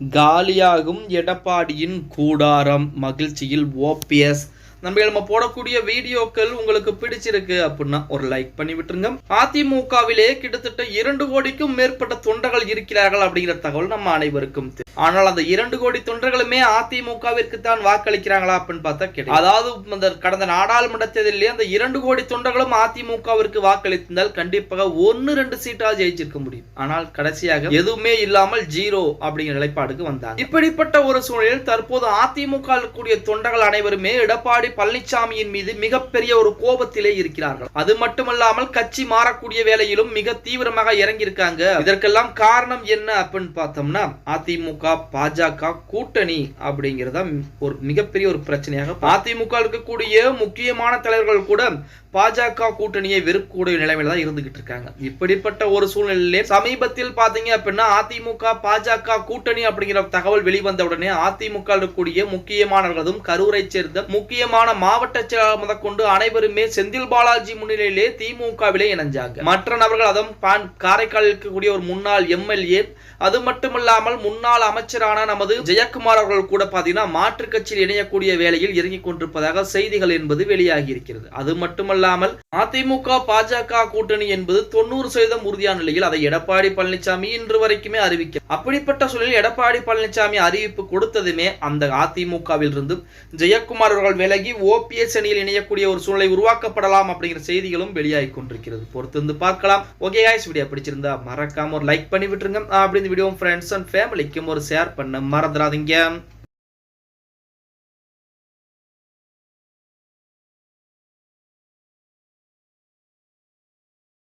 காலியாகும் எடப்பாடியின் கூடாரம். மகிழ்ச்சியில் ஓபிஎஸ் நம்ம நம்ம போடக்கூடிய வீடியோக்கள் உங்களுக்கு பிடிச்சிருக்கு அப்படின்னா ஒரு லைக் பண்ணி விட்டுருங்க. அதிமுகவிலே கிட்டத்தட்ட இரண்டு கோடிக்கும் மேற்பட்ட தொண்டர்கள் இருக்கிறார்கள் அப்படிங்கிற தகவல் நம்ம அனைவருக்கும் ஆனால் அந்த இரண்டு கோடி தொண்டர்களுமே அதிமுகவிற்கு தான் வாக்களிக்கிறாங்களா அப்படின்னு பார்த்தா கிடையாது. அதாவது அந்த கடந்த நாடாளுமன்ற தேர்தலிலே அந்த இரண்டு கோடி தொண்டர்களும் அதிமுகவிற்கு வாக்களித்திருந்தால் கண்டிப்பாக ஒன்னு ரெண்டு சீட்டா ஜெயிச்சிருக்க முடியும். ஆனால் கடைசியாக எதுவுமே இல்லாமல் ஜீரோ அப்படிங்கிற நிலைப்பாடுக்கு வந்தாங்க இப்படிப்பட்ட ஒரு சூழலில் தற்போது அதிமுக கூடிய தொண்டர்கள் அனைவருமே எடப்பாடி எடப்பாடி பழனிசாமியின் மீது மிகப்பெரிய ஒரு கோபத்திலே இருக்கிறார்கள். அது மட்டுமல்லாமல் கட்சி மாறக்கூடிய வேலையிலும் மிக தீவிரமாக இறங்கியிருக்காங்க. இதற்கெல்லாம் காரணம் என்ன அப்படின்னு பார்த்தோம்னா அதிமுக பாஜக கூட்டணி அப்படிங்கிறத ஒரு மிகப்பெரிய ஒரு பிரச்சனையாக அதிமுக இருக்கக்கூடிய முக்கியமான தலைவர்கள் கூட பாஜக கூட்டணியை வெறுக்கக்கூடிய நிலைமையில தான் இருந்துகிட்டு இருக்காங்க. இப்படிப்பட்ட ஒரு சூழ்நிலையிலே சமீபத்தில் பாத்தீங்க அப்படின்னா அதிமுக பாஜக கூட்டணி அப்படிங்கிற தகவல் வெளிவந்த உடனே அதிமுக இருக்கக்கூடிய முக்கியமானவர்களும் கரூரை சேர்ந்த முக்கியமான மாவட்ட செயலாளர் முதற்கொண்டு அனைவருமே செந்தில் பாலாஜி முன்னிலையிலே திமுகவிலே இணைஞ்சாங்க. மற்ற நபர்கள் அதுவும் காரைக்கால் இருக்கக்கூடிய ஒரு முன்னாள் எம்எல்ஏ அது மட்டுமல்லாமல் முன்னாள் அமைச்சரான நமது ஜெயக்குமார் அவர்கள் கூட பாத்தீங்கன்னா மாற்றுக் கட்சியில் இணையக்கூடிய வேலையில் இறங்கிக் கொண்டிருப்பதாக செய்திகள் என்பது வெளியாகி இருக்கிறது. அது மட்டுமல்லாமல் அதிமுக பாஜக கூட்டணி என்பது தொண்ணூறு சதவீதம் உறுதியான நிலையில் அதை எடப்பாடி பழனிசாமி இன்று வரைக்குமே அறிவிக்க அப்படிப்பட்ட சூழலில் எடப்பாடி பழனிசாமி அறிவிப்பு கொடுத்ததுமே அந்த அதிமுகவில் இருந்து ஜெயக்குமார் அவர்கள் விலகி ஓபிஎஸ் அணியில் இணையக்கூடிய ஒரு சூழலை உருவாக்கப்படலாம் அப்படிங்கிற செய்திகளும் வெளியாகி கொண்டிருக்கிறது. பொறுத்திருந்து பார்க்கலாம். ஓகே guys வீடியோ பிடிச்சிருந்தா மறக்காம ஒரு லைக் பண்ணி விட்டுருங்க. அப்படி இந்த வீடியோ ஃப்ரெண்ட்ஸ் அண்ட் ஃபேமிலிக்கும் ஒரு ஷேர் பண்ண மறந்துடாதீங்க.